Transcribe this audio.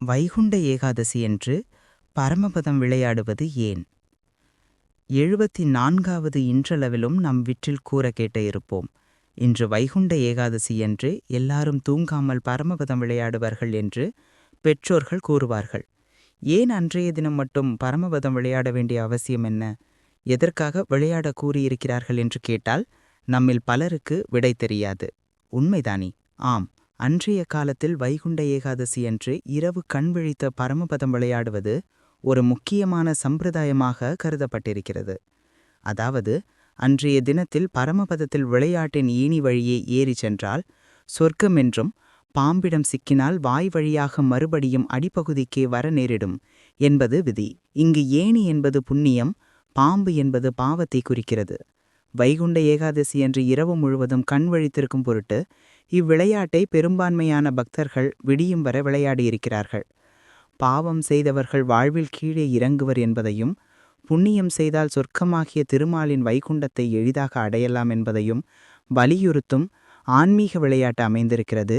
வைகுண்ட ஏகாதசி என்று பரமபதம் விளையாடுவது ஏன்? எழுபத்தி நான்காவது இன்றளவிலும் நம் விற்றில் கூற கேட்ட இருப்போம். இன்று வைகுண்ட ஏகாதசி என்று எல்லாரும் தூங்காமல் பரமபதம் விளையாடுவார்கள் என்று பெற்றோர்கள் கூறுவார்கள். ஏன் அன்றைய தினம் மட்டும் பரமபதம் விளையாட வேண்டிய அவசியம் என்ன? எதற்காக விளையாட கூறியிருக்கிறார்கள் என்று கேட்டால் நம்மில் பலருக்கு விடை தெரியாது. உண்மைதானே? ஆம். அன்றைய காலத்தில் வைகுண்ட ஏகாதசி அன்று இரவு கண் விழித்த பரமபதம் விளையாடுவது ஒரு முக்கியமான சம்பிரதாயமாக கருதப்பட்டிருக்கிறது. அதாவது அன்றைய தினத்தில் பரமபதத்தில் விளையாட்டின் ஈனி வழியே ஏறி சென்றால் சொர்க்கம் என்றும் பாம்பிடம் சிக்கினால் வாய் வழியாக மறுபடியும் அடிப்பகுதிக்கே வர நேரிடும் என்பது விதி. இங்கு ஏணி என்பது புண்ணியம் பாம்பு என்பது பாவத்தை குறிக்கிறது. வைகுண்ட ஏகாதசி அன்று இரவு முழுவதும் கண் வழித்திருக்கும் பொருட்டு இவ்விளையாட்டை பெரும்பான்மையான பக்தர்கள் விடியும் வர விளையாடியிருக்கிறார்கள். பாவம் செய்தவர்கள் வாழ்வில் கீழே இறங்குவர் என்பதையும் புண்ணியம் செய்தால் சொர்க்கமாகிய திருமாலின் வைகுண்டத்தை எளிதாக அடையலாம் என்பதையும் வலியுறுத்தும் ஆன்மீக விளையாட்டு அமைந்திருக்கிறது.